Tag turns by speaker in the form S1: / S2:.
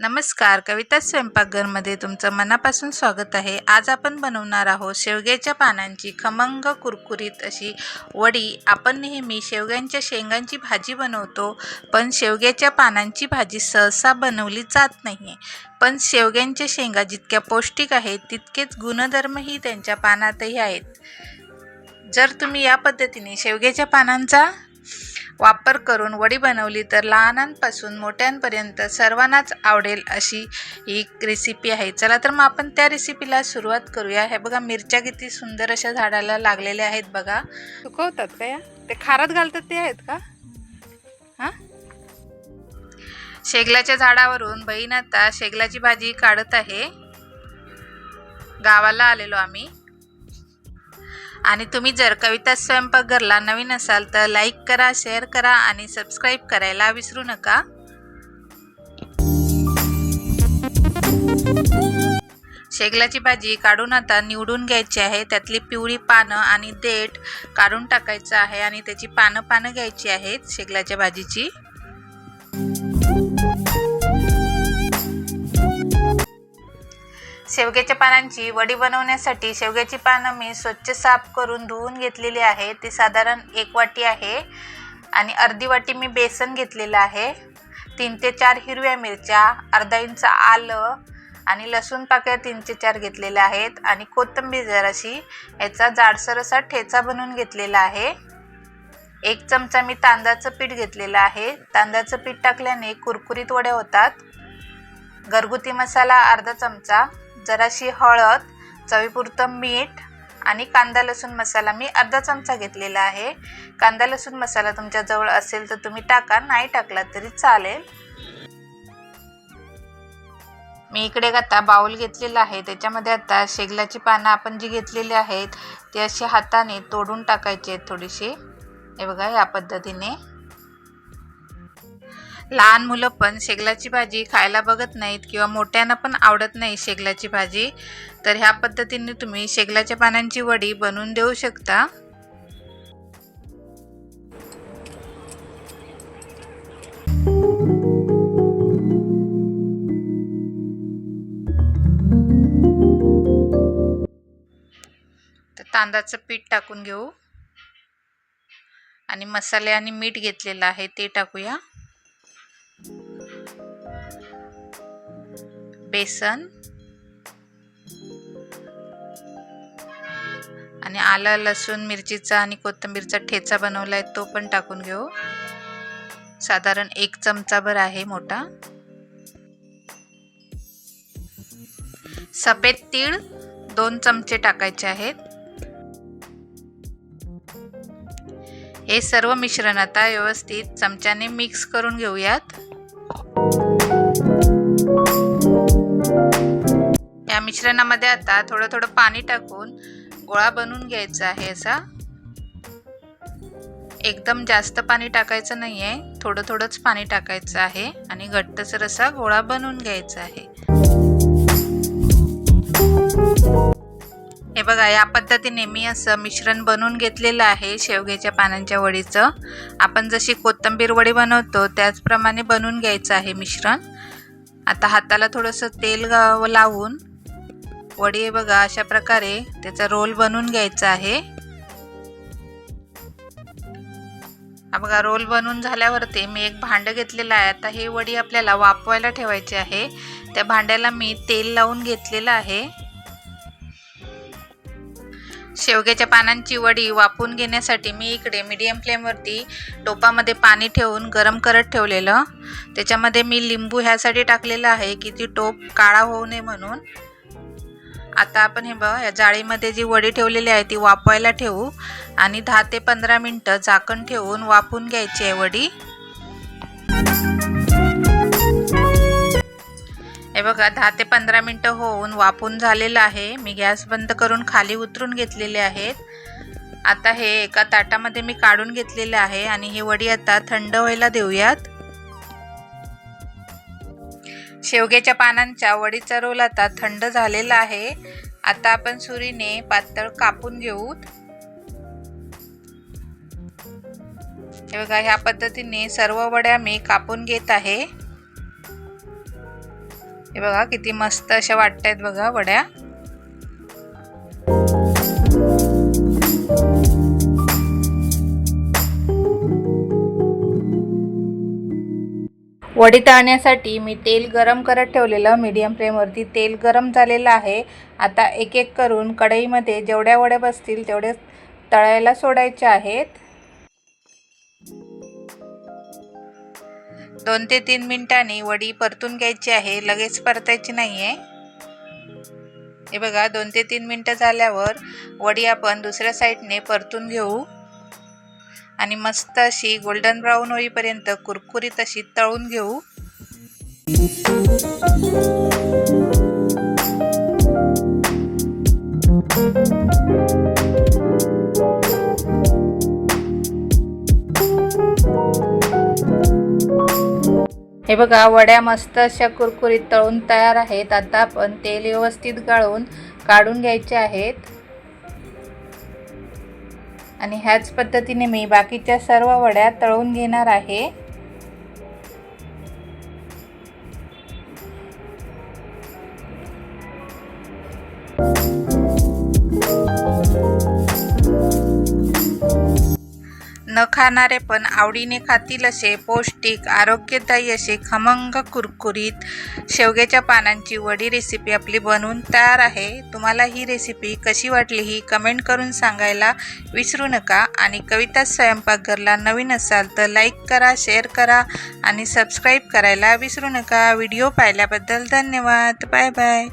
S1: नमस्कार कविता स्वयंपाकघरमध्ये तुमचं मनापासून स्वागत आहे. आज आपण बनवणार आहोत शेवग्याच्या पानांची खमंग कुरकुरीत अशी वडी. आपण नेहमी शेवग्यांच्या शेंगांची भाजी बनवतो पण शेवग्याच्या पानांची भाजी सहसा बनवली जात नाही आहे पण शेवग्यांच्या शेंगा जितक्या पौष्टिक आहेत तितकेच गुणधर्मही त्यांच्या पानातही आहेत. जर तुम्ही या पद्धतीने शेवग्याच्या पानांचा वापर करून वडी बनवली तर लहानांपासून मोठ्यांपर्यंत सर्वांनाच आवडेल अशी ही रेसिपी आहे. चला तर मग आपण त्या रेसिपीला सुरुवात करूया. हे बघा मिरच्या किती सुंदर अशा झाडाला लागलेल्या आहेत बघा. सुकवतात का या? ते खारात घालतात ते आहेत का? हां? शेगलाच्या झाडावरून बहीण आता शेगलाची भाजी काढत आहे. गावाला आलेलो आम्ही. आणि तुम्ही जर कविता स्वयंपाकघरला नवीन असाल तर लाईक करा शेअर करा आणि सबस्क्राईब करायला विसरू नका. शेगलाची भाजी काढून आता निवडून घ्यायची आहे. त्यातली पिवळी पानं आणि देठ काढून टाकायचं आहे आणि त्याची पानं पानं घ्यायची आहेत शेगलाच्या भाजीची. शेवग्याच्या पानांची वडी बनवण्यासाठी शेवग्याची पानं मी स्वच्छ साफ करून धुवून घेतलेली आहे. ती साधारण एक वाटी आहे आणि अर्धी वाटी मी बेसन घेतलेलं आहे. तीन ते चार हिरव्या मिरच्या अर्धा इंच आलं आणि लसूण पाकळ्या तीन ते चार घेतलेल्या आहेत. आणि कोथिंबीर जराशी याचा जाडसर असा ठेचा बनवून घेतलेला आहे. एक चमचा मी तांदळाचं पीठ घेतलेलं आहे. तांदळाचं पीठ टाकल्याने कुरकुरीत वड्या होतात. घरगुती मसाला अर्धा चमचा. जराशी हळद चवीपुरतं मीठ आणि कांदा लसूण मसाला. मी अर्धा चमचा घेतलेला आहे. कांदा लसूण मसाला तुमच्याजवळ असेल तर तुम्ही टाका. नाही टाकला तरी चालेल. मी इकडे आता बाऊल घेतलेला आहे. त्याच्यामध्ये आता शेगलाची पानं आपण जी घेतलेली आहेत ती अशी हाताने तोडून टाकायची आहेत थोडीशी. हे बघा या पद्धतीने. लहान मुलं पण शेगलाची भाजी खायला बघत नाहीत किंवा मोठ्यांना पण आवडत नाही शेगलाची भाजी तर ह्या पद्धतीने तुम्ही शेगलाच्या पानांची वडी बनवून देऊ शकता. तांदळाचं पीठ टाकून घेऊ. आणि मसाले आणि मीठ घेतलेलं आहे ते टाकूया. बेसन. आणि आलं लसूण मिरचीचा आणि कोथिंबीरचा ठेचा बनवला आहे तो पण टाकून घेऊ. साधारण एक चमचाभर आहे मोठा. सफेद तीळ दोन चमचे टाकायचे आहेत. हे सर्व मिश्रण आता व्यवस्थित चमच्याने मिक्स करून घेऊयात. या मिश्रणामध्ये आता थोडं थोडं पाणी टाकून गोळा बनवून घ्यायचा आहे असा एकदम जास्त पाणी टाकायचं नाही आहे थोडं थोडंच पाणी टाकायचं आहे आणि घट्टसर असा गोळा बनवून घ्यायचा आहे. हे बघा या पद्धतीने मी असं मिश्रण बनवून घेतलेलं आहे शेवग्याच्या पानांच्या वडीचं. आपण जशी कोथिंबीर वडी बनवतो त्याचप्रमाणे बनवून घ्यायचं आहे मिश्रण. आता हाताला थोडंसं तेल लावून वडी बघा अशा प्रकारे त्याचा रोल बनवून घ्यायचा आहे. बघा रोल बनवून झाल्यावरती मी एक भांडं घेतलेलं आहे. आता हे वडी आपल्याला वापवायला ठेवायची आहे. त्या भांड्याला मी तेल लावून घेतलेलं आहे. शेवग्याच्या पानांची वडी वापून घेण्यासाठी मी इकडे मीडियम फ्लेमवरती टोपामध्ये पाणी ठेवून गरम करत ठेवलेलं. त्याच्यामध्ये मी लिंबू ह्यासाठी टाकलेलं आहे की ती टोप काळा होऊ नये म्हणून. आता आपण हे बघ या जाळीमध्ये जी वडी ठेवलेली आहे ती वापवायला ठेवू आणि दहा ते पंधरा मिनटं झाकण ठेवून वाफून घ्यायची आहे वडी. हे बघा दहा ते पंधरा मिनटं होऊन वाफून झालेलं आहे. मी गॅस बंद करून खाली उतरून घेतलेले आहेत. आता हे एका ताटामध्ये मी काढून घेतलेले आहे आणि ही वडी आता थंड व्हायला देऊयात. शेवग्याच्या पानांच्या वडीचा रोल आता थंड झालेला आहे. आता आपण सुरीने पातळ कापून घेऊ. हे बघा ह्या पद्धतीने सर्व वड्या मी कापून घेत आहे. हे बघा किती मस्त अशा वाटत आहेत बघा वड्या. वडी तळण्यासाठी मी तेल गरम करत ठेवलेलं मीडियम फ्लेमवरती तेल गरम झालेलं आहे. आता एक एक करून कढईमध्ये जेवढ्या वड्या बसतील तेवढे तळायला सोडायचे आहेत. दोन ते तीन मिनिटांनी वडी परतून घ्यायची आहे. लगेच परतायची नाही आहे हे बघा दोन ते तीन मिनटं झाल्यावर वडी आपण दुसऱ्या साईडने परतून घेऊ. आणि मस्त अशी गोल्डन ब्राऊन होईपर्यंत कुरकुरीत अशी तळून घेऊ. हे बघा वड्या मस्त अशा कुरकुरीत तळून तयार आहेत. आता आपण तेल व्यवस्थित गाळून काढून घ्यायचे आहेत. आणि ह्याच पद्धतीने मी बाकीच्या सर्व वड्या तळून घेणार आहे. न खाणारे पण आवडीने खातील असे पौष्टिक आरोग्यदायी असे खमंग कुरकुरीत शेवग्याच्या पानांची वडी रेसिपी आपली बनवून तयार आहे. तुम्हाला ही रेसिपी कशी वाटली ही कमेंट करून सांगायला विसरू नका आणि कविता स्वयंपाकघरला नवीन असाल तर लाईक करा शेअर करा आणि सबस्क्राईब करायला विसरू नका. व्हिडिओ पाहिल्याबद्दल धन्यवाद. Bye bye